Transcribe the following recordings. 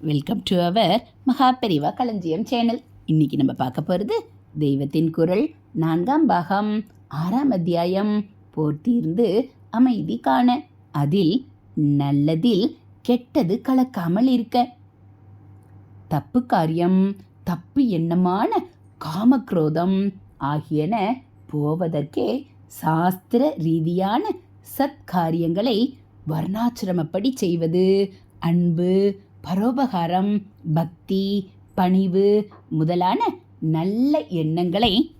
Welcome to our Maha Periyava களஞ்சியம் channel இன்னைக்கு நம்ம பார்க்க போகிறது தெய்வத்தின் குரல். நான்காம் பாகம் ஆறாம் அத்தியாயம். போர்த்தீர்ந்து அமைதி காண. அதில் நல்லதில் கெட்டது கலக்காமல் இருக்க. தப்பு காரியம் தப்பு எண்ணமான காமக்ரோதம் ஆகியன போவதற்கே சாஸ்திர ரீதியான சத்காரியங்களை வர்ணாசிரமப்படி செய்வது. அன்பு பரோபகாரம் பக்தி பணிவு முதலான நல்ல எண்ணங்களை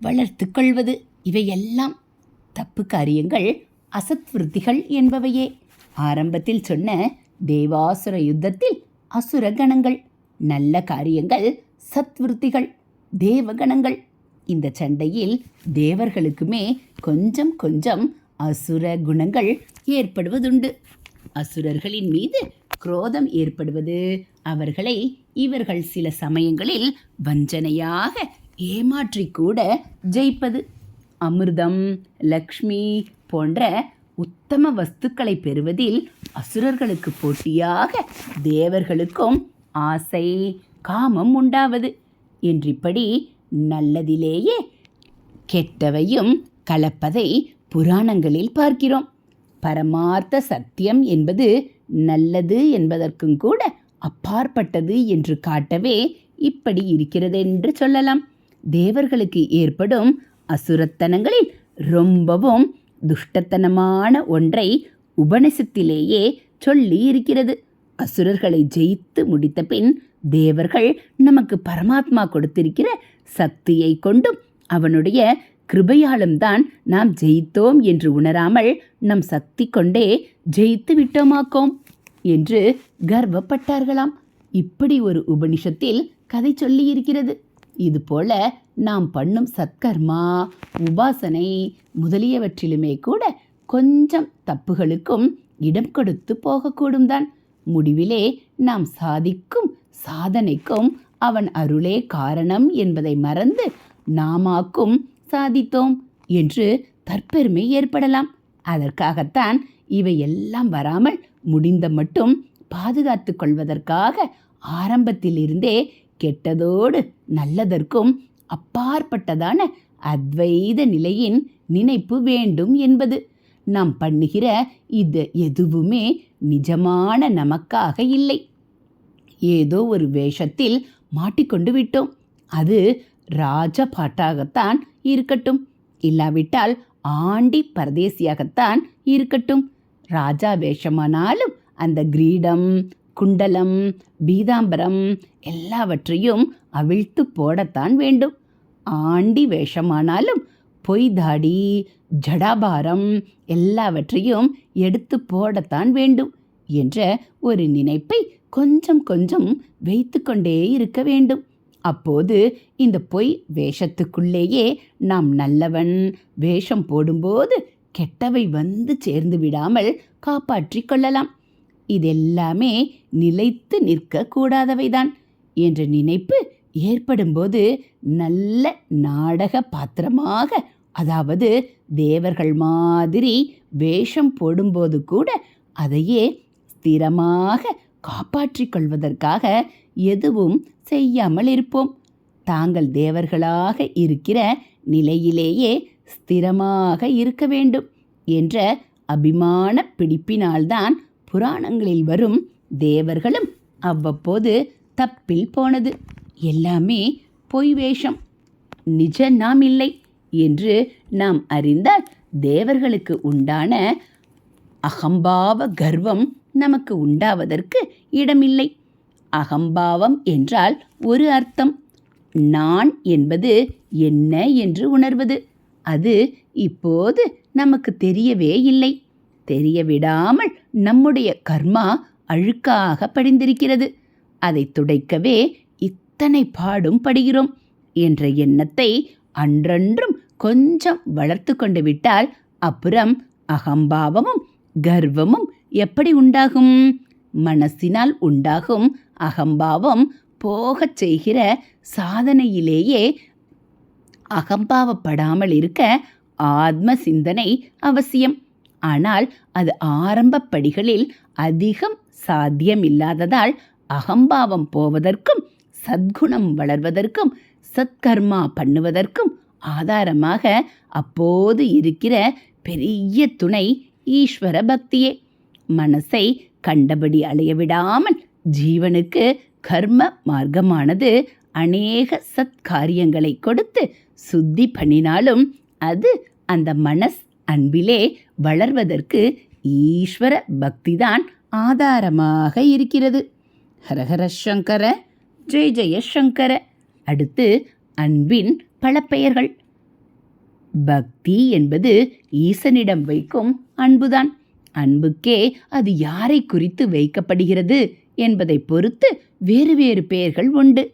வளர்த்து கொள்வது. இவையெல்லாம் தப்பு காரியங்கள் அசத்விருத்திகள் என்பவையே. ஆரம்பத்தில் சொன்ன தேவாசுர யுத்தத்தில் அசுர கணங்கள் நல்ல காரியங்கள் சத்விருத்திகள் தேவகணங்கள் இந்த சண்டையில் தேவர்களுக்குமே கொஞ்சம் கொஞ்சம் அசுர குணங்கள் ஏற்படுவதுண்டு. அசுரர்களின் மீது குரோதம் ஏற்படுவது. அவர்களை இவர்கள் சில சமயங்களில் வஞ்சனையாக ஏமாற்றி கூட ஜெயிப்பது. அமிர்தம் லக்ஷ்மி போன்ற உத்தம வஸ்துக்களை பெறுவதில் அசுரர்களுக்கு போட்டியாக தேவர்களுக்கும் ஆசை காமம் உண்டாவது. என்றிப்படி நல்லதிலேயே கெட்டவையும் கலப்பதை புராணங்களில் பார்க்கிறோம். பரமார்த்த சத்தியம் என்பது நல்லது என்பதற்கும் கூட அப்பாற்பட்டது என்று காட்டவே இப்படி இருக்கிறது என்று சொல்லலாம். தேவர்களுக்கு ஏற்படும் அசுரத்தனங்களில் ரொம்பவும் துஷ்டத்தனமான ஒன்றை உபனிஷத்திலேயே சொல்லி இருக்கிறது. அசுரர்களை ஜெயித்து முடித்த பின் தேவர்கள் நமக்கு பரமாத்மா கொடுத்திருக்கிற சக்தியை கொண்டும் அவனுடைய கிருபையாலும் தான் நாம் ஜெயித்தோம் என்று உணராமல் நம் சக்தி கொண்டே ஜெயித்து விட்டோமாக்கோம் என்று கர்வப்பட்டார்களாம். இப்படி ஒரு உபனிஷத்தில் கதை சொல்லியிருக்கிறது. இதுபோல நாம் பண்ணும் சத்கர்மா உபாசனை முதலியவற்றிலுமே கூட கொஞ்சம் தப்புகளுக்கும் இடம் கொடுத்து போகக்கூடும் தான் முடிவிலே நாம் சாதிக்கும் சாதனைக்கும் அவன் அருளே காரணம் என்பதை மறந்து நாமாக்கும் சாதித்தோம் என்று தற்பெருமை ஏற்படலாம். அதற்காகத்தான் இவை எல்லாம் வராமல் முடிந்த மட்டும் பாதுகாத்து கொள்வதற்காக ஆரம்பத்திலிருந்தே கெட்டதோடு நல்லதற்கும் அப்பாற்பட்டதான அத்வைத நிலையின் நினைப்பு வேண்டும் என்பது. நாம் பண்ணுகிற இது எதுவுமே நிஜமான நமக்காக இல்லை. ஏதோ ஒரு வேஷத்தில் மாட்டிக்கொண்டு விட்டோம். அது ராஜபாட்டாகத்தான் இருக்கட்டும். இல்லாவிட்டால் ஆண்டி பரதேசியாகத்தான் இருக்கட்டும். ராஜா வேஷமானாலும் அந்த கிரீடம் குண்டலம் பீதாம்பரம் எல்லாவற்றையும் அவிழ்த்து போடத்தான் வேண்டும். ஆண்டி வேஷமானாலும் பொய் தாடி ஜடாபாரம் எல்லாவற்றையும் எடுத்து போடத்தான் வேண்டும் என்ற ஒரு நினைப்பை கொஞ்சம் கொஞ்சம் வைத்துக்கொண்டே இருக்க வேண்டும். அப்போது இந்த பொய் வேஷத்துக்குள்ளேயே நாம் நல்லவன். வேஷம் போடும்போது கெட்டவை வந்து சேர்ந்து விடாமல் காப்பாற்றிக் கொள்ளலாம். இதெல்லாமே நிலைத்து நிற்கக்கூடாதவைதான் என்ற நினைப்பு ஏற்படும்போது நல்ல நாடக பாத்திரமாக அதாவது தேவர்கள் மாதிரி வேஷம் போடும்போது கூட அதையே ஸ்திரமாக காப்பாற்றிக் கொள்வதற்காக எதுவும் செய்யாமல் இருப்போம். தாங்கள் தேவர்களாக இருக்கிற நிலையிலேயே ஸ்திரமாக இருக்க வேண்டும் என்ற அபிமான பிடிப்பினால்தான் புராணங்களில் வரும் தேவர்களும் அவ்வப்போது தப்பில் போனது. எல்லாமே பொய் வேஷம். நிஜ நாம் இல்லை என்று நாம் அறிந்தால் தேவர்களுக்கு உண்டான அகம்பாவ கர்வம் நமக்கு உண்டாவதற்கு இடமில்லை. அகம்பாவம் என்றால் ஒரு அர்த்தம். நான் என்பது என்ன என்று உணர்வது. அது இப்போது நமக்கு தெரியவே இல்லை. தெரிய விடாமல் நம்முடைய கர்மா அழுக்காக படிந்திருக்கிறது. அதை துடைக்கவே இத்தனை பாடும் படுகிறோம். என்ற எண்ணத்தை அன்றன்றும் கொஞ்சம் வளர்த்து கொண்டு விட்டால் அப்புறம் அகம்பாவமும் கர்வமும் எப்படி உண்டாகும்? மனசினால் உண்டாகும் அகம்பாவம் போகச் செய்கிற சாதனையிலேயே அகம்பாவப்படாமல் இருக்க ஆத்ம சிந்தனை அவசியம். ஆனால் அது ஆரம்ப படிகளில் அதிகம் சாத்தியமில்லாததால் அகம்பாவம் போவதற்கும் சத்குணம் வளர்வதற்கும் சத்கர்மா பண்ணுவதற்கும் ஆதாரமாக அப்போது இருக்கிற பெரிய துணை ஈஸ்வர பக்தியே மனசை கண்டபடி அலையவிடாமல் ஜீவனுக்கு கர்ம மார்க்கமானது அநேக சத்காரியங்களை கொடுத்து சுத்தி பண்ணினாலும் அது அந்த மனஸ் அன்பிலே வளர்வதற்கு ஈஸ்வர பக்திதான் ஆதாரமாக இருக்கிறது. ஹரஹர சங்கர ஜெய ஜெய சங்கர. அடுத்து அன்பின் பல பெயர்கள் பக்தி என்பது ஈசனிடம் வைக்கும் அன்புதான். அன்புக்கே அது யாரை குறித்து வைக்கப்படுகிறது என்பதை பொறுத்து வேறு வேறு பெயர்கள் உண்டு.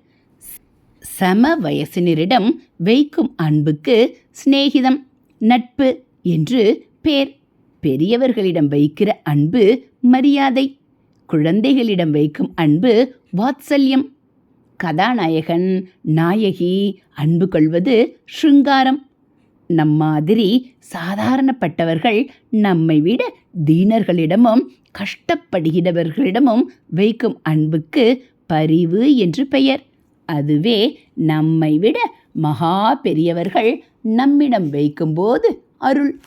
சம வயசினரிடம் வைக்கும் அன்புக்கு சிநேகிதம் நட்பு என்று பேர். பெரியவர்களிடம் வைக்கிற அன்பு மரியாதை குழந்தைகளிடம் வைக்கும் அன்பு வாத்சல்யம். கதாநாயகன் நாயகி அன்பு கொள்வது ஸ்ருங்காரம் நம்மாதிரி சாதாரணப்பட்டவர்கள் நம்மை விட தீனர்களிடமும் கஷ்டப்படுகிறவர்களிடமும் வைக்கும் அன்புக்கு பரிவு என்று பெயர். அதுவே நம்மை விட மகா பெரியவர்கள் நம்மிடம் வைக்கும்போது அருள்.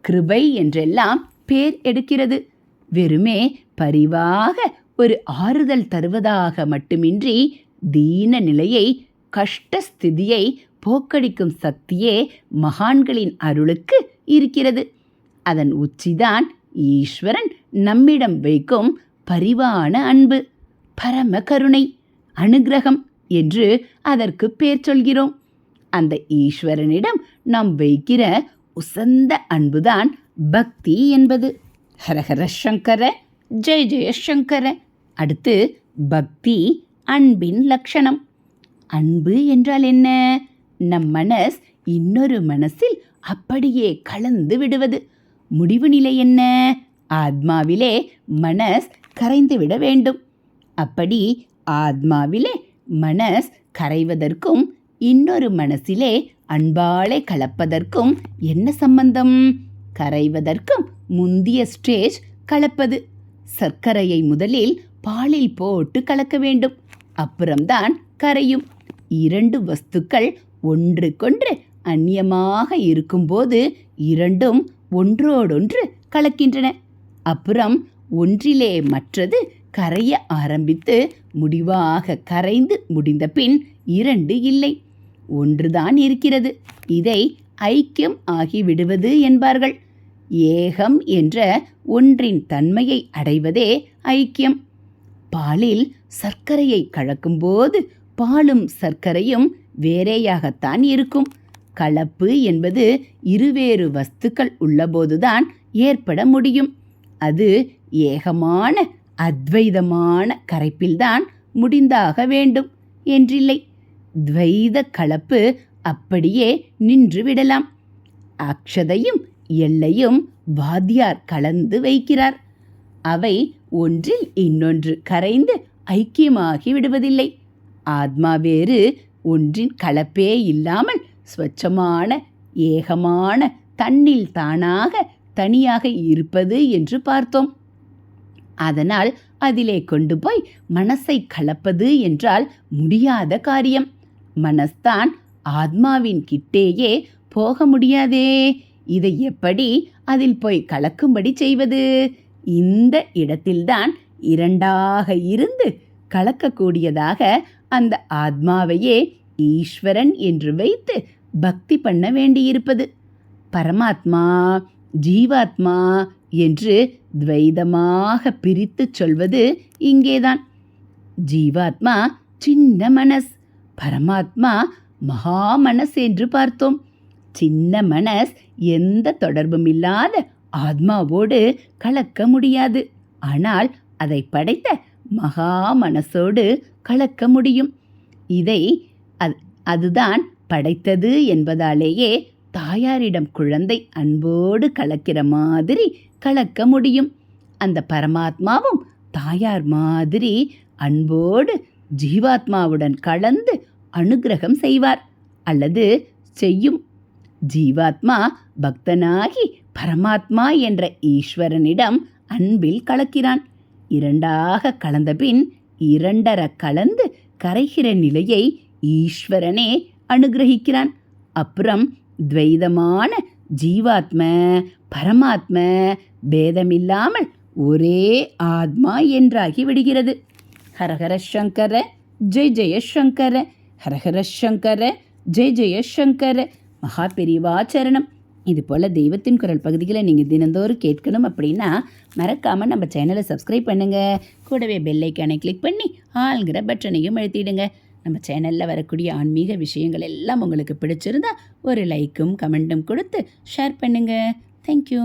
கிருபை என்றெல்லாம் பேர் எடுக்கிறது. வெறுமே பரிவாக ஒரு ஆறுதல் தருவதாக மட்டுமின்றி தீன நிலையை கஷ்டஸ்திதியை போக்கடிக்கும் சக்தியே மகான்களின் அருளுக்கு இருக்கிறது. அதன் உச்சிதான் ஈஸ்வரன் நம்மிடம் வைக்கும் பரிவான அன்பு பரம கருணை அனுகிரகம் என்று அதற்கு பேர் சொல்கிறோம். அந்த ஈஸ்வரனிடம் நாம் வைக்கிற உசந்த அன்புதான் பக்தி என்பது. ஹரஹர சங்கர ஜெய ஜெயசங்கர அடுத்து பக்தி அன்பின் லட்சணம் அன்பு என்றால் என்ன? நம் மனஸ் இன்னொரு மனசில் அப்படியே கலந்து விடுவது. முடிவு நிலை என்ன? ஆத்மாவிலே மனஸ் கரைந்துவிட வேண்டும். அப்படி ஆத்மாவிலே மனஸ் கரைவதற்கும் இன்னொரு மனசிலே அன்பாலே கலப்பதற்கும் என்ன சம்பந்தம்? கரைவதற்கும் முந்திய ஸ்டேஜ் கலப்பது. சர்க்கரையை முதலில் பாலில் போட்டு கலக்க வேண்டும். அப்புறம்தான் கரையும். இரண்டு வஸ்துக்கள் ஒன்றுக்கொன்று அந்நியமாக இருக்கும்போது இரண்டும் ஒன்றோடொன்று கலக்கின்றன. அப்புறம் ஒன்றிலே மற்றது கரைய ஆரம்பித்து முடிவாக கரைந்து முடிந்த பின் இரண்டு இல்லை. ஒன்றுதான் இருக்கிறது. இதை ஐக்கியம் ஆகிவிடுவது என்பார்கள். ஏகம் என்ற ஒன்றின் தன்மையை அடைவதே ஐக்கியம். பாலில் சர்க்கரையை கலக்கும்போது பாலும் சர்க்கரையும் வேறேயாகத்தான் இருக்கும். கலப்பு என்பது இருவேறு வஸ்துக்கள் உள்ளபோதுதான் ஏற்பட முடியும். அது ஏகமான அத்வைதமான கரைப்பில்தான் முடிந்தாக வேண்டும் என்றில்லை. துவைத கலப்பு அப்படியே நின்று விடலாம். அக்ஷதையும் எல்லையும் வாத்தியார் கலந்து வைக்கிறார். அவை ஒன்றில் இன்னொன்று கரைந்து ஐக்கியமாகி விடுவதில்லை. ஆத்மா வேறு ஒன்றின் கலப்பே இல்லாமல் ஸ்வச்சமான ஏகமான தன்னில் தானாக தனியாக இருப்பது என்று பார்த்தோம். அதனால் அதிலே கொண்டு போய் மனசை கலப்பது என்றால் முடியாத காரியம். மனஸ்தான் ஆத்மாவின் கிட்டேயே போக முடியாதே. இதை எப்படி அதில் போய் கலக்கும்படி செய்வது? இந்த இடத்தில்தான் இரண்டாக இருந்து கலக்கக்கூடியதாக அந்த ஆத்மாவையே ஈஸ்வரன் என்று வைத்து பக்தி பண்ண வேண்டியிருப்பது. பரமாத்மா ஜீவாத்மா என்று துவைதமாக பிரித்து சொல்வது இங்கேதான். ஜீவாத்மா சின்ன மனஸ் பரமாத்மா மகா மனஸ் என்று பார்த்தோம். சின்ன மனஸ் எந்த தொடர்பும் இல்லாத ஆத்மாவோடு கலக்க முடியாது. ஆனால் அதை படைத்த மகா மனசோடு கலக்க முடியும். இதை அது- அதுதான் படைத்தது என்பதாலேயே தாயாரிடம் குழந்தை அன்போடு கலக்கிற மாதிரி கலக்க முடியும். அந்த பரமாத்மாவும் தாயார் மாதிரி அன்போடு ஜீவாத்மாவுடன் கலந்து அனுக்கிரகம் செய்வார் அல்லது செய்யும். ஜீவாத்மா பக்தனாகி பரமாத்மா என்ற ஈஸ்வரனிடம் அன்பில் கலக்கிறான். இரண்டாக கலந்தபின் இரண்டர கலந்து கரைகிற நிலையை ஈஸ்வரனே அனுகிரகிக்கிறான். அப்புறம் துவைதமான ஜீவாத்ம பரமாத்ம பேதமில்லாமல் ஒரே ஆத்மா என்றாகி விடுகிறது. ஹரஹர சங்கர ஜெய் ஜெயசங்கர ஹரஹர சங்கர ஜெய் ஜெயசங்கர மகா பெரிவாச்சரணம் இது போல் தெய்வத்தின் குரல் பகுதிகளை நீங்கள் தினந்தோறும் கேட்கணும் அப்படின்னா மறக்காமல் நம்ம சேனலை சப்ஸ்கிரைப் பண்ணுங்கள் கூடவே பெல்லைக்கானை கிளிக் பண்ணி ஆளுங்கிற பட்டனையும் அழுத்திடுங்க. நம்ம சேனலில் வரக்கூடிய ஆன்மீக விஷயங்கள் எல்லாம் உங்களுக்கு பிடிச்சிருந்தா ஒரு லைக்கும் கமெண்ட்டும் கொடுத்து ஷேர் பண்ணுங்கள் தேங்க்யூ